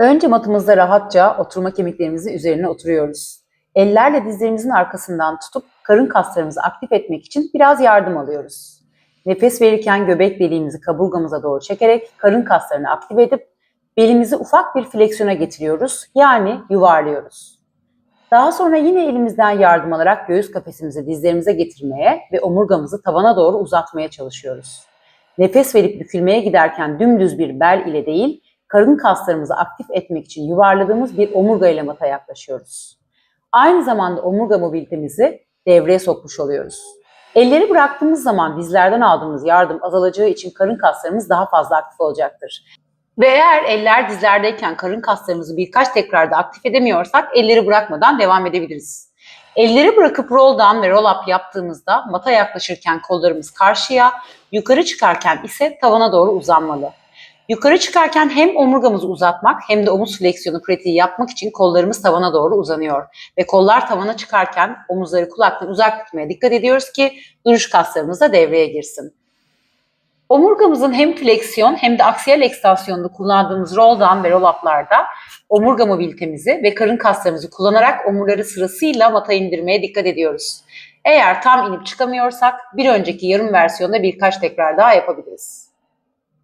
Önce matımızda rahatça oturma kemiklerimizin üzerine oturuyoruz. Ellerle dizlerimizin arkasından tutup karın kaslarımızı aktif etmek için biraz yardım alıyoruz. Nefes verirken göbek deliğimizi kaburgamıza doğru çekerek karın kaslarını aktif edip belimizi ufak bir fleksiyona getiriyoruz. Yani yuvarlıyoruz. Daha sonra yine elimizden yardım alarak göğüs kafesimizi dizlerimize getirmeye ve omurgamızı tavana doğru uzatmaya çalışıyoruz. Nefes verip bükülmeye giderken dümdüz bir bel ile değil, karın kaslarımızı aktif etmek için yuvarladığımız bir omurga ile mata yaklaşıyoruz. Aynı zamanda omurga mobilitemizi devreye sokmuş oluyoruz. Elleri bıraktığımız zaman dizlerden aldığımız yardım azalacağı için karın kaslarımız daha fazla aktif olacaktır. Ve eğer eller dizlerdeyken karın kaslarımızı birkaç tekrarda aktif edemiyorsak elleri bırakmadan devam edebiliriz. Elleri bırakıp roll down ve roll up yaptığımızda mata yaklaşırken kollarımız karşıya, yukarı çıkarken ise tavana doğru uzanmalı. Yukarı çıkarken hem omurgamızı uzatmak hem de omuz fleksiyonu pratiği yapmak için kollarımız tavana doğru uzanıyor. Ve kollar tavana çıkarken omuzları kulaktan uzak tutmaya dikkat ediyoruz ki duruş kaslarımız da devreye girsin. Omurgamızın hem fleksiyon hem de aksiyel ekstansiyonda kullandığımız roll down ve roll up'larda omurga mobilitemizi ve karın kaslarımızı kullanarak omurları sırasıyla mata indirmeye dikkat ediyoruz. Eğer tam inip çıkamıyorsak bir önceki yarım versiyonda birkaç tekrar daha yapabiliriz.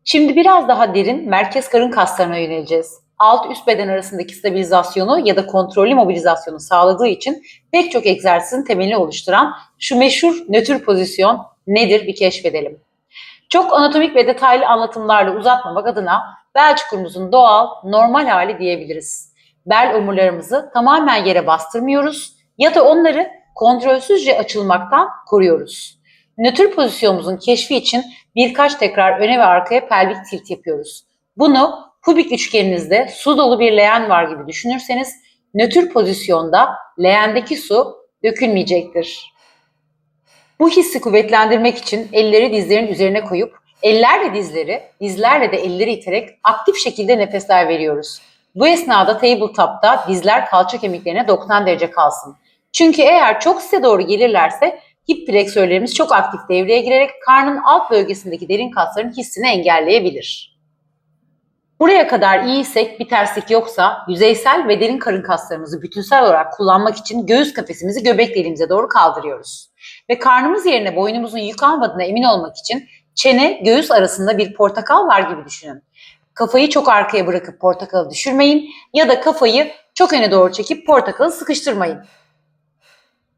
Şimdi biraz daha derin merkez karın kaslarına yöneleceğiz. Alt üst beden arasındaki stabilizasyonu ya da kontrollü mobilizasyonu sağladığı için pek çok egzersizin temelini oluşturan şu meşhur nötr pozisyon nedir bir keşfedelim. Çok anatomik ve detaylı anlatımlarla uzatmamak adına bel çukurumuzun doğal, normal hali diyebiliriz. Bel omurlarımızı tamamen yere bastırmıyoruz ya da onları kontrolsüzce açılmaktan koruyoruz. Nötr pozisyonumuzun keşfi için birkaç tekrar öne ve arkaya pelvik tilt yapıyoruz. Bunu kubik üçgeninizde su dolu bir leğen var gibi düşünürseniz nötr pozisyonda leğendeki su dökülmeyecektir. Bu hissi kuvvetlendirmek için elleri dizlerin üzerine koyup ellerle dizleri, dizlerle de elleri iterek aktif şekilde nefesler veriyoruz. Bu esnada tabletop'ta dizler kalça kemiklerine 90 derece kalsın. Çünkü eğer çok size doğru gelirlerse hip fleksörlerimiz çok aktif devreye girerek karnın alt bölgesindeki derin kasların hissini engelleyebilir. Buraya kadar iyiysek bir terslik yoksa yüzeysel ve derin karın kaslarımızı bütünsel olarak kullanmak için göğüs kafesimizi göbek deliğimize doğru kaldırıyoruz. Ve karnımız yerine boynumuzun yük almadığına emin olmak için çene göğüs arasında bir portakal var gibi düşünün. Kafayı çok arkaya bırakıp portakalı düşürmeyin ya da kafayı çok öne doğru çekip portakalı sıkıştırmayın.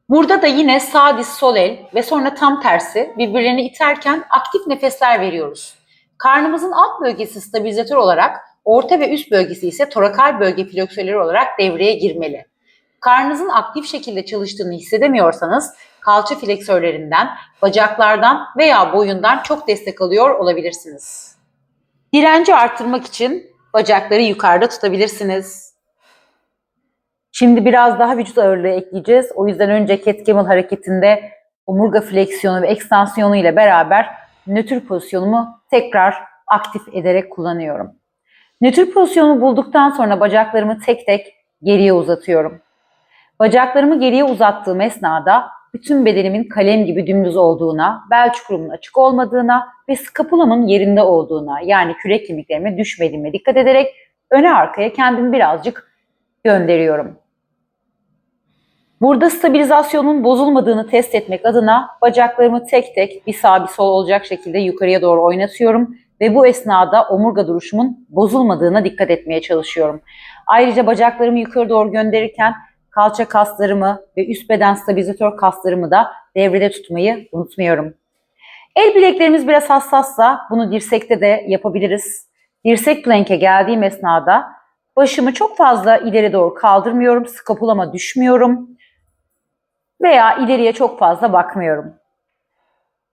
Burada da yine sağ diz sol el ve sonra tam tersi birbirlerini iterken aktif nefesler veriyoruz. Karnımızın alt bölgesi stabilizatör olarak, orta ve üst bölgesi ise torakal bölge fleksörleri olarak devreye girmeli. Karnınızın aktif şekilde çalıştığını hissedemiyorsanız kalça fleksörlerinden, bacaklardan veya boyundan çok destek alıyor olabilirsiniz. Direnci arttırmak için bacakları yukarıda tutabilirsiniz. Şimdi biraz daha vücut ağırlığı ekleyeceğiz. O yüzden önce cat camel hareketinde omurga fleksiyonu ve ekstansiyonu ile beraber nötr pozisyonumu tekrar aktif ederek kullanıyorum. Nötr pozisyonumu bulduktan sonra bacaklarımı tek tek geriye uzatıyorum. Bacaklarımı geriye uzattığım esnada bütün bedenimin kalem gibi dümdüz olduğuna, bel çukurumun açık olmadığına ve skapulamın yerinde olduğuna yani kürek kemiklerime düşmediğime dikkat ederek öne arkaya kendimi birazcık gönderiyorum. Burada stabilizasyonun bozulmadığını test etmek adına bacaklarımı tek tek bir sağ bir sol olacak şekilde yukarıya doğru oynatıyorum ve bu esnada omurga duruşumun bozulmadığına dikkat etmeye çalışıyorum. Ayrıca bacaklarımı yukarı doğru gönderirken kalça kaslarımı ve üst beden stabilizatör kaslarımı da devrede tutmayı unutmuyorum. El bileklerimiz biraz hassassa bunu dirsekte de yapabiliriz. Dirsek plank'e geldiğim esnada başımı çok fazla ileri doğru kaldırmıyorum, skapulama düşmüyorum veya ileriye çok fazla bakmıyorum.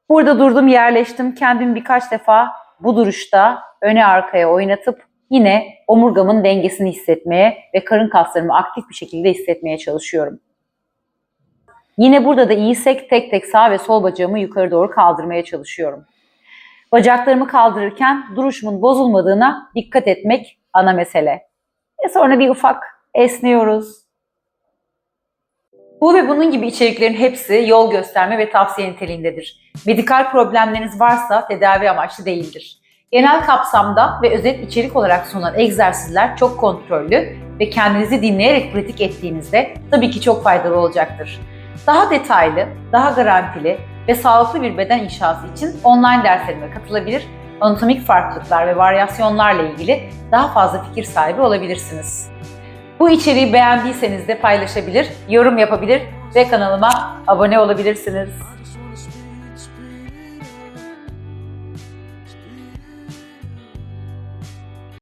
Burada durdum, yerleştim. Kendimi birkaç defa bu duruşta öne arkaya oynatıp yine omurgamın dengesini hissetmeye ve karın kaslarımı aktif bir şekilde hissetmeye çalışıyorum. Yine burada da iyiysek tek tek sağ ve sol bacağımı yukarı doğru kaldırmaya çalışıyorum. Bacaklarımı kaldırırken duruşumun bozulmadığına dikkat etmek ana mesele. Ve sonra bir ufak esniyoruz. Bu ve bunun gibi içeriklerin hepsi yol gösterme ve tavsiye niteliğindedir. Medikal problemleriniz varsa tedavi amaçlı değildir. Genel kapsamda ve özet içerik olarak sunulan egzersizler çok kontrollü ve kendinizi dinleyerek pratik ettiğinizde tabii ki çok faydalı olacaktır. Daha detaylı, daha garantili ve sağlıklı bir beden inşası için online derslerime katılabilir, anatomik farklılıklar ve varyasyonlarla ilgili daha fazla fikir sahibi olabilirsiniz. Bu içeriği beğendiyseniz de paylaşabilir, yorum yapabilir ve kanalıma abone olabilirsiniz.